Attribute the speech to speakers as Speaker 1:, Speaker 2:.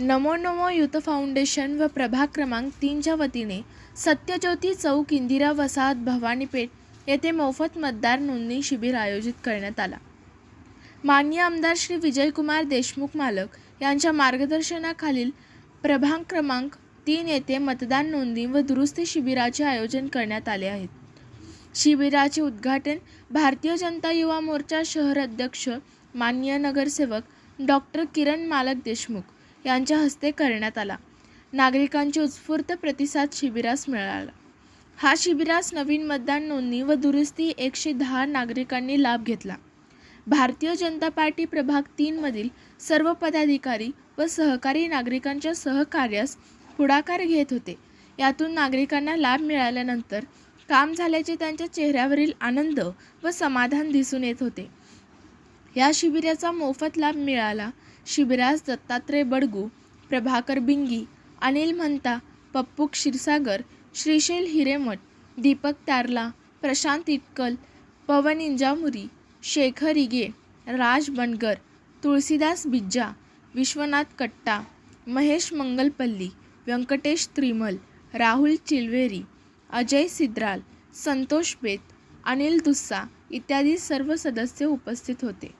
Speaker 1: Namo Namo youth foundation व प्रभाग क्रमांक तीनच्या वतीने सत्यज्योती चौक इंदिरा वसाहत भवानीपेठ येथे मोफत मतदार नोंदणी शिबिर आयोजित करण्यात आला. मान्य आमदार श्री विजयकुमार देशमुख मालक यांच्या मार्गदर्शनाखालील प्रभाग क्रमांक तीन येथे मतदान नोंदणी व दुरुस्ती शिबिराचे आयोजन करण्यात आले आहेत शिबिराचे उद्घाटन भारतीय जनता युवा मोर्चा शहर अध्यक्ष माननीय नगरसेवक डॉक्टर किरण मालक देशमुख यांच्या हस्ते करण्यात आला. नागरिकांची उत्स्फूर्त प्रतिसाद शिबिरास मिळाला. हा शिबिरास नवीन मतदान नोंदणी व दुरुस्ती एकशे दहा नागरिकांनी लाभ घेतला. भारतीय जनता पार्टी प्रभाग तीनमधील सर्व पदाधिकारी व सहकारी नागरिकांच्या सहकार्यास पुढाकार घेत होते. यातून नागरिकांना लाभ मिळाल्यानंतर काम झाल्याचे त्यांच्या चेहऱ्यावरील आनंद व समाधान दिसून येत होते. या शिबिराचा मोफत लाभ मिळाला. शिबिरास दत्तात्रय बडगू प्रभाकर बिंगी अनिल म्हणता पप्पू क्षीरसागर श्रीशैल हिरेमठ दीपक तारला प्रशांत इटकल पवन इंजामुरी शेखर इगे राज बनगर तुळशीदास बिज्जा विश्वनाथ कट्टा महेश मंगलपल्ली व्यंकटेश त्रिमल राहुल चिलवेरी अजय सिद्राल संतोष बेत अनिल दुस्सा इत्यादी सर्व सदस्य उपस्थित होते.